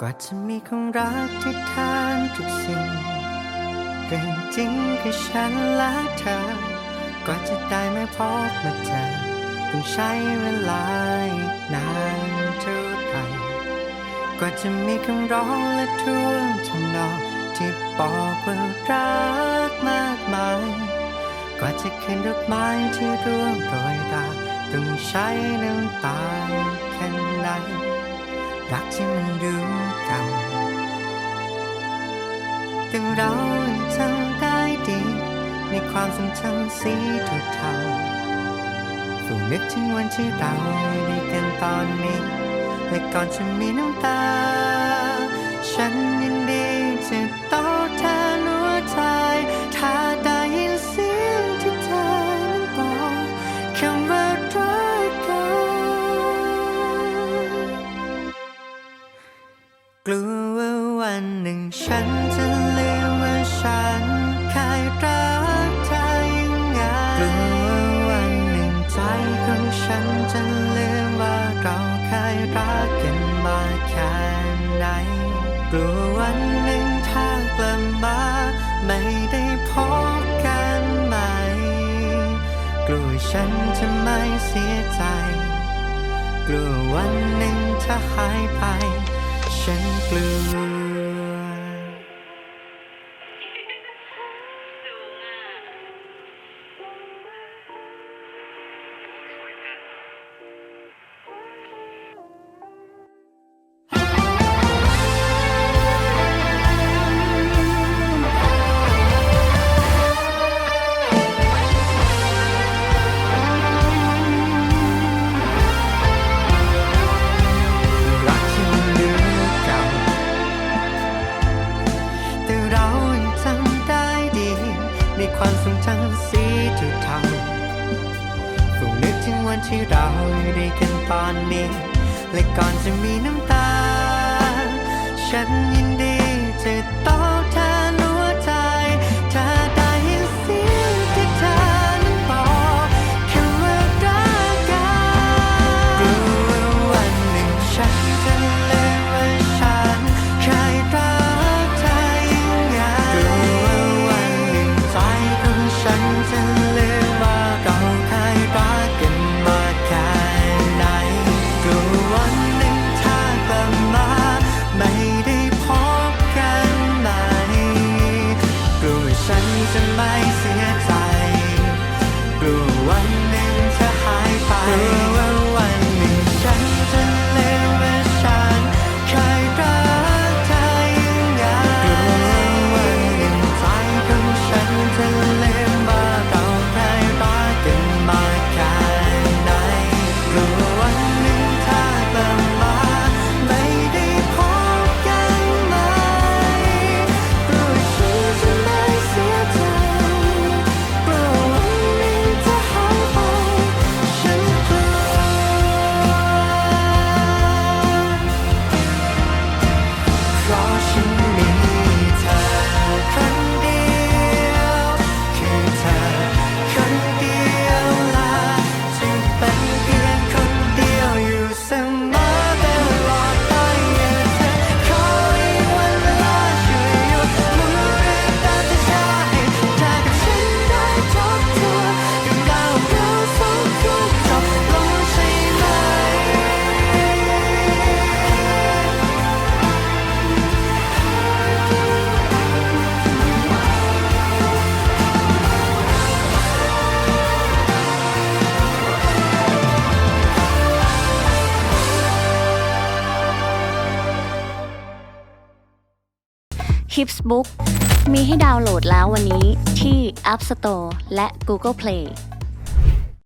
กว่าจะมีของรักที่แทนทุกสิ่งเรื่องจริงคือฉันและเธอ กว่าจะได้มาพบมาเจอต้องใช้เวลานานเท่าไหร่กว่าจะมีคำร้องและท่วงทำนองที่บอกว่ารักมากมาย กว่าจะขึ้นดอกไม้ที่ร่วงโรยราต้องใช้น้ำตาแค่ไหน รักที่มันดูเก่าแต่เรายังจำได้ดี ในความทรงจำสีเทาฝูนึกถึงวันที่เราได้กันตอนนี้ และก่อนจะมีน้ำตา ฉันยัน กลัวว่าวันหนึ่งฉันจะลืมว่าฉันเคยรักเธอยังไงกลัวว่าวันหนึ่งใจของฉันจะลืมว่าเราเคยรักกันมาแค่ไหนกลัววันหนึ่งถ้ากลับมาไม่ได้พบกันใหม่กลัวฉันจะไม่เสียใจ กลัววันหนึ่งถ้าหายไป ฉัน ความทรงจำสีเทางฝูนึกถึงวันที่เราอยู่ด้วยกันตอนนี้ และก่อนจะมีน้ำตา ฉันยินดี Hips Book มีให้ดาวน์โหลดแล้ววันนี้ที่ App Store และ Google Play